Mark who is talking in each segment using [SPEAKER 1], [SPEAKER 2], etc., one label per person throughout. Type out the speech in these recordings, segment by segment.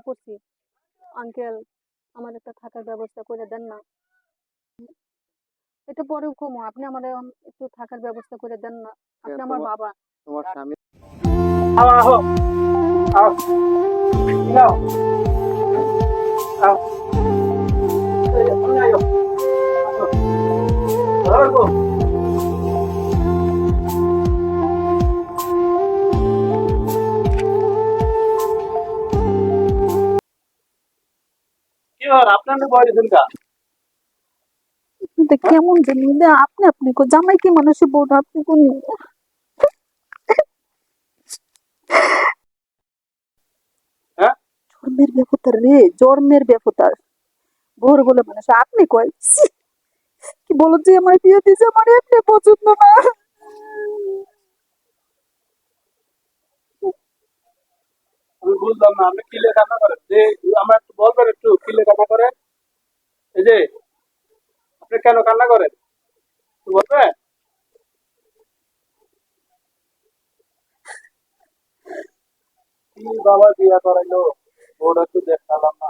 [SPEAKER 1] পড়ছি আঙ্কেল আমার একটা থাকার ব্যবস্থা করে দেন না। এটা পরেও কমো আপনি আমার একটু থাকার ব্যবস্থা করে দেন না। আপনি আমার বাবা।
[SPEAKER 2] তোমার স্বামী
[SPEAKER 3] আও আও আও আও
[SPEAKER 1] কেমন জানি আপনি আপনি কো জামাই কি মানুষের বউটা আপনি কোন
[SPEAKER 3] হ্যাঁ?
[SPEAKER 1] জন্মের ব্যাপার রে ব্যাপার ভোর বলে মানুষ আপনি কয়? কি বলো যে আমার বিয়ে দিয়েছে আমার এমনি পছন্দ না
[SPEAKER 3] আমি বুঝলাম না আপনি কি লেখাটা করেন যে আমরা একটু বলবেন একটু কি লেখাটা করেন এই যে আপনি কেন কান্না করেন? একটু বলবেন? কি বাবা বিয়া করাইলো? ওটা একটু দেখালাম না।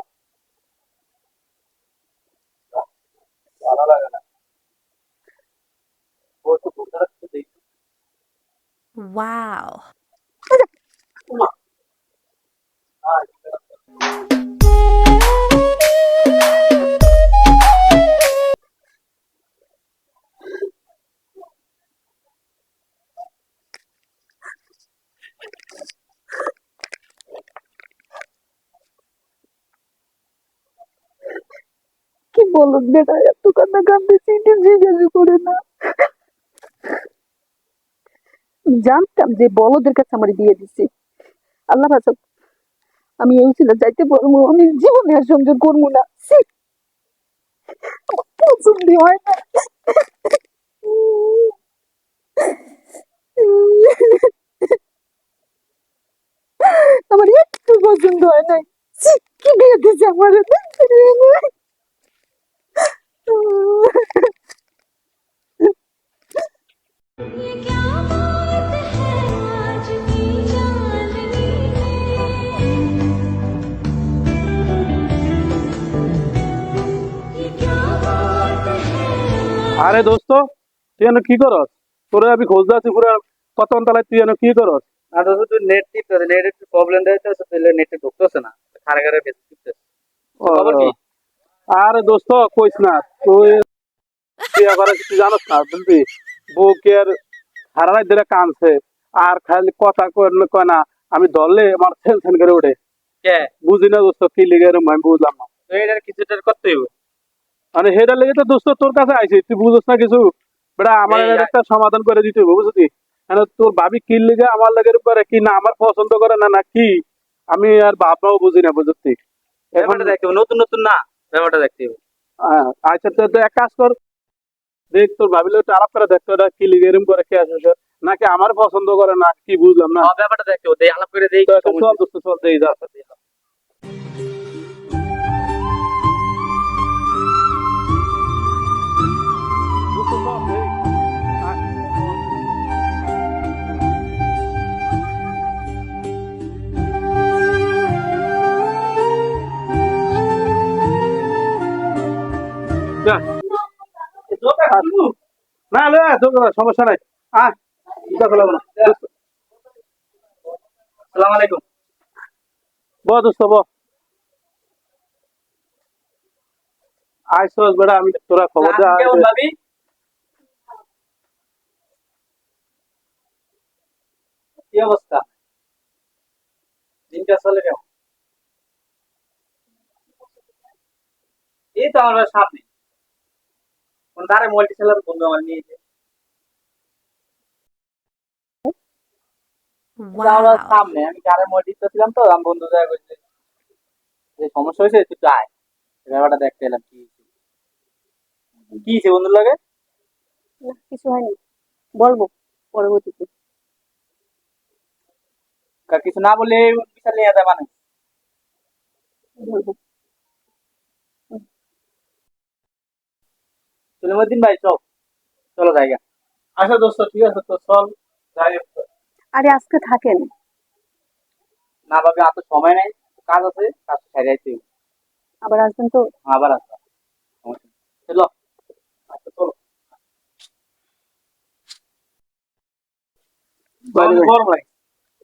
[SPEAKER 3] ভালো লাগে না। ও একটু বুঝতে দেখি
[SPEAKER 4] Wow.
[SPEAKER 1] কি বলো বেটা, এত কান্না কান্দেছি এটা জিজ্ঞাসা করে না। জানতাম যে বলদের কাছে আমার বিয়ে দিছে। আল্লাহ বাঁচাও আমি এই ছেলে যাইতে পারব, আমি জীবনে আর সংযোগ করব না। পছন্দ হয় না। আমার একটু পছন্দ হয় নাই! কি বিয়ে দিয়েছে আমার?
[SPEAKER 3] আরে দোস্ত তুই এনে কি করস? তোরে আমি খোঁজ যাচ্ছি পুরো কত তলায় তুই এনে কি করস?
[SPEAKER 2] আর তো শুধু নেট টিপতেছে নেট একটু প্রবলেম দিয়েছে তাহলে নেটে ঢুকতেছে না খারে খারে বেশি টিপতেছে। খবর কি?
[SPEAKER 3] আরে দোস্ত কইস না তুই বিয়া করে তুই জানোস না বুঝলি? বউকে আর হারাই দিলে কানছে আর খালি কথা কয় কয় না আমি ধরলে আমার টেনশন করে ওঠে।
[SPEAKER 2] কে?
[SPEAKER 3] বুঝি না দোস্ত কি লিগে আমি বুঝলাম না।
[SPEAKER 2] তো এটার কিছুটা করতে হইব।
[SPEAKER 3] মানে হেটার লেগে তো দোস্ত তোর কাছে আইছি তুই বুঝছ না কিছু। বেটা আমার একটা সমাধান করে দিতে হবে বুঝলি? মানে তোর ভাবি কি লিগে আমার লেগে করে কি না আমার পছন্দ করে না না কি? আমি আর ভাবনাও বুঝি না বুঝতি এখন
[SPEAKER 2] দেখতে নতুন নতুন না ব্যাপারটা দেখতে হবে।
[SPEAKER 3] হ্যাঁ, আচ্ছা তো তো এক কাজ কর দেখ তোর ভাবিলে একটু আলাপ করে দেখতো ওটা কি লিগে এরম করে কে আসে নাকি আমার পছন্দ করে না কি বুঝলাম না।
[SPEAKER 2] সব ব্যাপারটা দেখতে হবে আলাপ করে দেই
[SPEAKER 3] চল দোস্ত চল দেই যা। না তোর সমস্যা নাই না দোস্ত,
[SPEAKER 2] আলাইকুম
[SPEAKER 3] ব দোস্ত ব আইসস বেড়া আমি তোরা খবর দে
[SPEAKER 2] কেমন ভাবি কি অবস্থা? দিনটা চলে কেমন? এই তো আমার সামনে। কোন তারে মোবাইলটি ছেলের বন্ধু আমার নিয়েছে সামনে আমি কারে মোবাইল ছিলাম তো আমি বন্ধু দেখা করছে যে সমস্যা হয়েছে তুই একটু আয়। ব্যাপারটা দেখতে এলাম কি। কি বন্ধুর লাগে?
[SPEAKER 1] কিছু হয়নি। বলব পরবর্তীতে।
[SPEAKER 2] কিছু না বলে বিশাল নিয়ে যাবে মানে
[SPEAKER 1] বলব
[SPEAKER 2] ভাই চল। চলো জায়গা।
[SPEAKER 3] আচ্ছা দোস্ত ঠিক আছে তো চল। যাই
[SPEAKER 1] আরে আজকে থাকেন।
[SPEAKER 2] না ভাবে আর তো সময় নেই। কাজ আছে কাজ আইতে
[SPEAKER 1] আবার আসবেন তো?
[SPEAKER 2] আবার আসবা। সমস্যা চলো। আচ্ছা চলো। গরম লাগে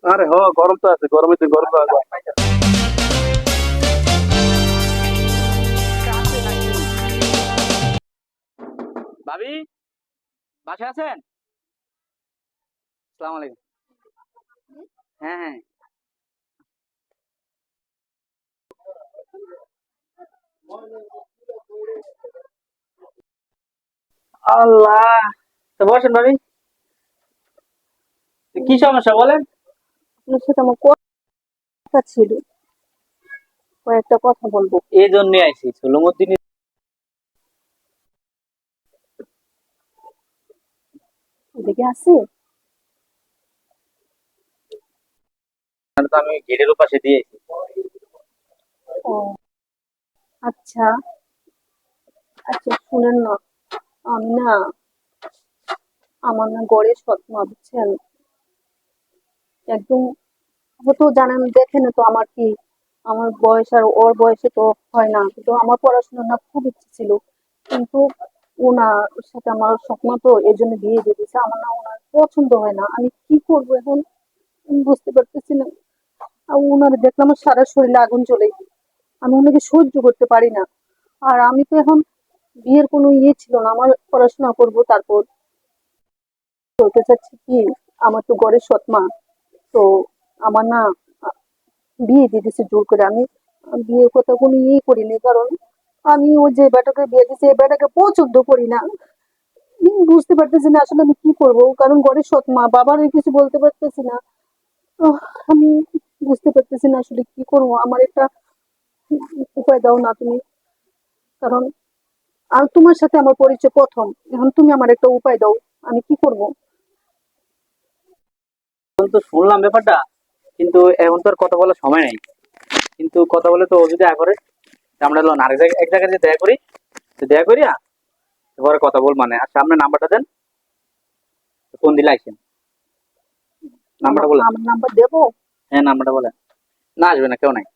[SPEAKER 3] আরে হ, গরম তো আছে গরমের দিন গরম তো আছে
[SPEAKER 2] ভাবি, বাসায় আছেন? সালাম আলাইকুম। হ্যাঁ হ্যাঁ। আল্লাহ, তো বসেন ভাবি। কি সমস্যা বলেন?
[SPEAKER 1] আমার কথা ছিল। কয়েকটা কথা বলব।
[SPEAKER 2] এই জন্য আইসি সোলমুদ্দিন
[SPEAKER 1] আছে?
[SPEAKER 2] তো আমি গেটের পাশে দিয়েছি
[SPEAKER 1] ও আচ্ছা। আচ্ছা শুনেন না। আমি না আমার না গড়ে সৎমা বুঝছেন? একদম, ও তো জানেন দেখেন তো আমার কি, আমার বয়স আর ওর বয়সে তো হয় না। কিন্তু আমার পড়াশোনা না খুব ইচ্ছে ছিল। কিন্তু ওনার সাথে আমার স্বপ্ন তো এই জন্য বিয়ে দিয়ে দিয়েছে। আমার না ওনার পছন্দ হয় না। আমি কি করব এখন? বুঝতে পারতেছি না। আর ওনার দেখলাম আমার সারা শরীরে আগুন চলে আমি ওনাকে সহ্য করতে পারি না। আর আমি তো এখন বিয়ের কোনো ইয়ে ছিল না। আমার পড়াশোনা করব, তারপর বলতে চাচ্ছি কি, আমার তো ঘরের সৎমা তো আমার না বিয়ে দিয়ে দিছে জোর করে। আমি বিয়ের কথা কোনো ইয়ে করিনি, কারণ আমি ওই যে বেটাকে বিয়ে দিছে, এই বেটাকে পছন্দ করি না বুঝতে পারতেছি না আসলে আমি কি করব। কারণ ঘরে সৎ মা, বাবার কিছু বলতে পারতেছি না। আমি বুঝতে পারতেছি না আসলে কি করব। আমার একটা উপায় দাও না তুমি। কারণ, আর তোমার সাথে আমার পরিচয় প্রথম। এখন তুমি আমার একটা উপায় দাও। আমি কি করব?
[SPEAKER 2] তো শুনলাম ব্যাপারটা কিন্তু এখন তো আর কথা বলার সময় নেই। কিন্তু কথা বলে তো ও যদি করে আমরা লোন আরেক জায়গায় এক জায়গায় যে দেখা করি তো দেখা করি না পরে কথা বল মানে। আর সামনে নাম্বারটা দেন ফোন দিলে আইসেন? নাম্বারটা বলেন।
[SPEAKER 1] আমার নাম্বার দেবো?
[SPEAKER 2] হ্যাঁ নাম্বারটা বলেন। না আসবে না কেউ নাই।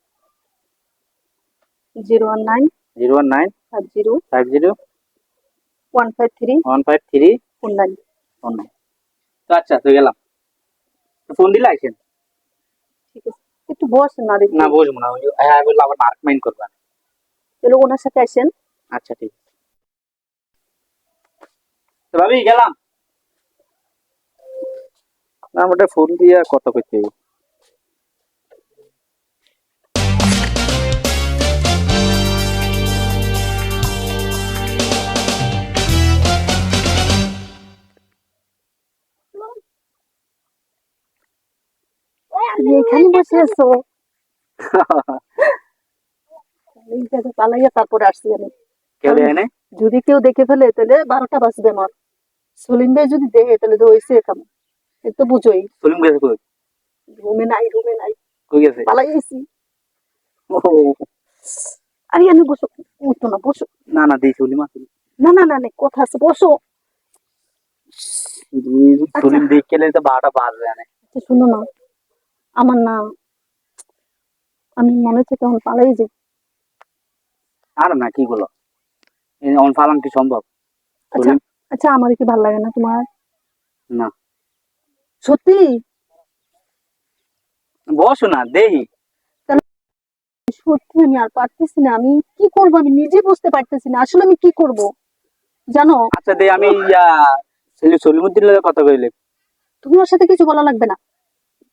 [SPEAKER 1] Zero one nine
[SPEAKER 2] zero one nine
[SPEAKER 1] five zero
[SPEAKER 2] five zero
[SPEAKER 1] one five three
[SPEAKER 2] one five three
[SPEAKER 1] four nine.
[SPEAKER 2] Phone নাই তো আচ্ছা তো গেলাম। ফোন দিলে আইছেন
[SPEAKER 1] ঠিক আছে। একটু বসেন না দেখি।
[SPEAKER 2] না বসবো না। ওই- হ্যাঁ বললাম আবার মার্ক মাইন্ড
[SPEAKER 1] চলো ওনার সাথে আসেন।
[SPEAKER 2] আচ্ছা ঠিক। আছে তো ভাবি গেলাম। না ওটা ফোন দিয়ে কথা কইতে
[SPEAKER 1] জায়গা পালাইয়া তারপরে আসছি আমি।
[SPEAKER 2] কেউ দেয়
[SPEAKER 1] যদি কেউ দেখে ফেলে তাহলে বারোটা বাজবে আমার। সলিম ভাই যদি দেখে তাহলে তো হয়েছে কাম। এ তো বুঝোই।
[SPEAKER 2] সলিম গেছে কই?
[SPEAKER 1] রুমে নাই রুমে নাই।
[SPEAKER 2] কই গেছে?
[SPEAKER 1] পালাই গেছি আরে আমি বসো। উঠতো না বসো।
[SPEAKER 2] না না দেই সলিম আসলে
[SPEAKER 1] না না না কথা আছে বসো।
[SPEAKER 2] সলিম দেখ গেলে তো বারোটা বাজবে
[SPEAKER 1] আচ্ছা শুনো না। আমার না আমি মনে হচ্ছে কেমন পালাই যাই।
[SPEAKER 2] আর না কি গুলো অন ফালান কি সম্ভব?
[SPEAKER 1] আচ্ছা আচ্ছা আমার কি ভালো লাগে না তোমার?
[SPEAKER 2] না।
[SPEAKER 1] সত্যি?
[SPEAKER 2] বসো না দেহি
[SPEAKER 1] সত্যি আমি আর পারতেছি না আমি কি করব? আমি নিজে বুঝতে পারতেছি না আসলে আমি কি করব? জানো?
[SPEAKER 2] আচ্ছা দে আমি ইয়া সেলি সলিমুদ্দিন কথা কইলে।
[SPEAKER 1] তুমি ওর সাথে কিছু বলা লাগবে না।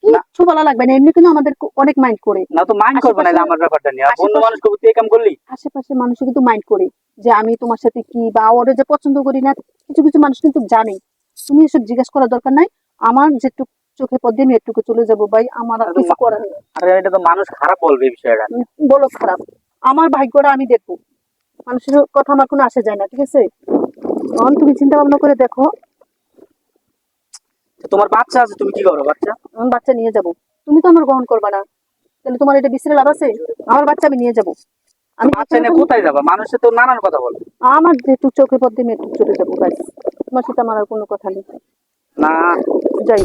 [SPEAKER 1] কিছু বলা লাগবে না। এমনি কিন্তু আমাদের অনেক মাইন্ড করে।
[SPEAKER 2] না তো মাইন্ড করবে না আমার ব্যাপারটা নিয়ে।
[SPEAKER 1] আশেপাশে-
[SPEAKER 2] মানুষ তুই কাম করলি?
[SPEAKER 1] আশেপাশের মানুষ কিন্তু মাইন্ড করে যে আমি তোমার সাথে কি বা ওরা যে পছন্দ করি না কিছু কিছু মানুষ কিন্তু জানে। তুমি এসব জিজ্ঞাসা করার দরকার নাই। আমার যেটুকু চোখে দিয়ে আমি একটুকু চলে যাব ভাই। আমার কিছু করার
[SPEAKER 2] আরে এটা তো মানুষ খারাপ বলবে বিষয়টা
[SPEAKER 1] বলো খারাপ। আমার ভাগ্যটা আমি দেখব। মানুষের কথা আমার কোনো আসে যায় না ঠিক আছে? তখন তুমি চিন্তা ভাবনা করে দেখো।
[SPEAKER 2] তোমার বাচ্চা আছে তুমি কি করো বাচ্চা?
[SPEAKER 1] আমি বাচ্চা নিয়ে যাব। তুমি তো আমার গ্রহণ করবে না। তাহলে তোমার এটা বিশ্রে লাভ আছে? আমার বাচ্চা আমি নিয়ে যাব। আমি
[SPEAKER 2] বাচ্চা নিয়ে কোথায় যাবা? মানুষে তো নানান কথা বলে।
[SPEAKER 1] আমার যেটুকু চোখে পথ আমি একটু চলে যাব ব্যাস তোমার সাথে আমার আর কোনো কথা নেই।
[SPEAKER 2] না।
[SPEAKER 1] যাই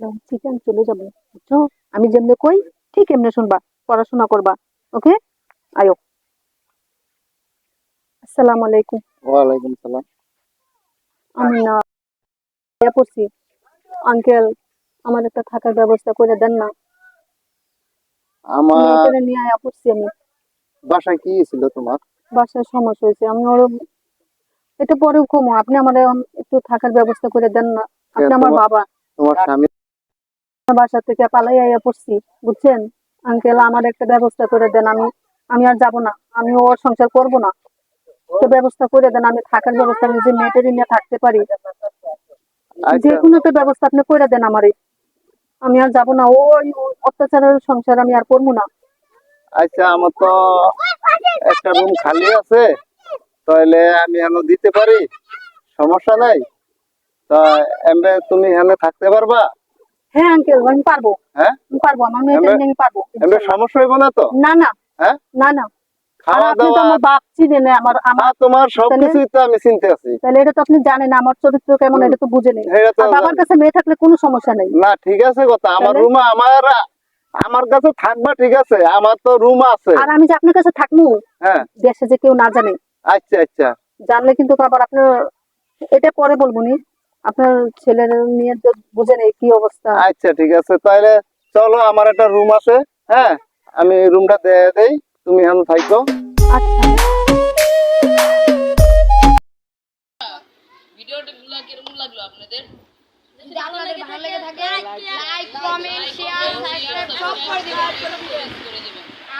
[SPEAKER 1] না ঠিক আমি চলে যাব। বুঝছ আমি যেমনি কই ঠিক এমনি শুনবা পড়াশোনা করবা ওকে আয়ো। আসসালামু আলাইকুম।
[SPEAKER 5] ওয়ালাইকুম সালাম।
[SPEAKER 1] আমি না ইয়ে পড়ছি। আঙ্কেল আমার একটা থাকার ব্যবস্থা করে দেন না।
[SPEAKER 5] আমার
[SPEAKER 1] নিয়ে আয়া পড়ছি আমি।
[SPEAKER 5] বাসায় কি ছিল তোমার?
[SPEAKER 1] বাসায় সমস্যা হয়েছে। আমি ওর এটা পরেও কমো আপনি আমার একটু থাকার ব্যবস্থা করে দেন না। আপনি আমার বাবা।
[SPEAKER 5] তোমার স্বামী
[SPEAKER 1] বাসা থেকে পালাই পড়ছি বুঝছেন? আঙ্কেল আমার একটা ব্যবস্থা করে দেন। আমি আমি আর যাব না। আমি ওর সংসার করব না। তো ব্যবস্থা করে দেন আমি থাকার ব্যবস্থা আমি যে মেয়েটারে নিয়ে থাকতে পারি।
[SPEAKER 5] আচ্ছা।
[SPEAKER 1] যে কোনো একটা ব্যবস্থা আপনি করে দেন আমারে আমি আর যাব না ওই অত্যাচারের সংসার আমি আর করব না।
[SPEAKER 5] আচ্ছা আমার তো একটা রুম খালি আছে তাহলে আমি এনে দিতে পারি সমস্যা নাই। তা এমবে তুমি এখানে থাকতে পারবা?
[SPEAKER 1] হ্যাঁ আঙ্কেল আমি পারব।
[SPEAKER 5] হ্যাঁ?
[SPEAKER 1] পারব আমার মেয়েটারে নিয়ে আমি পারব।
[SPEAKER 5] এমবে সমস্যা হইব না তো?
[SPEAKER 1] না না।
[SPEAKER 5] হ্যাঁ?
[SPEAKER 1] না না। আর আপনি তো আমার বাপ চিনেন আমার আমার
[SPEAKER 5] হ্যাঁ তোমার সবকিছুই তো আমি চিনতে আছি।
[SPEAKER 1] তাহলে এটা তো আপনি জানেন আমার চরিত্র কেমন এটা তো বুঝে নেই। আর বাবার কাছে মেয়ে থাকলে কোনো সমস্যা নেই।
[SPEAKER 5] না ঠিক আছে কথা। আমার
[SPEAKER 1] তাহলে?
[SPEAKER 5] আমার আমার কাছে থাকবা ঠিক আছে আমার তো রুম আছে।
[SPEAKER 1] আর আমি যে আপনার কাছে থাকব
[SPEAKER 5] হ্যাঁ।
[SPEAKER 1] দেশে যে কেউ না জানে।
[SPEAKER 5] আচ্ছা আচ্ছা।
[SPEAKER 1] জানলে কিন্তু আবার আপনার এটা পরে বলব নি। আপনার ছেলের নিয়ে তো বুঝে নেই কি অবস্থা।
[SPEAKER 5] আচ্ছা ঠিক আছে। তাহলে চলো আমার একটা রুম আছে হ্যাঁ? আমি রুমটা দিয়ে দেই। তুমি এখন
[SPEAKER 6] লাগল আপনাদের?
[SPEAKER 7] যদি আপনাদের ভালো লেগে থাকে লাইক কমেন্ট শেয়ার সাবস্ক্রাইব সব করে দিবেন।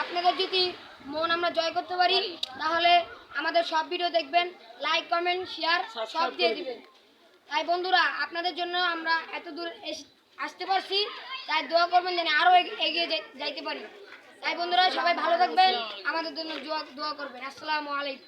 [SPEAKER 7] আপনাদের যদি মন আমরা জয় করতে পারি তাহলে আমাদের সব ভিডিও দেখবেন লাইক কমেন্ট শেয়ার সব দিয়ে দিবেন। তাই বন্ধুরা আপনাদের জন্য আমরা এত দূর এস- আসতে পারছি তাই দোয়া করবেন যেন আরও এগ- এগিয়ে যাইতে পারি। তাই বন্ধুরা সবাই ভালো থাকবেন। আমাদের জন্য দোয়া করবেন। আসসালামু আলাইকুম।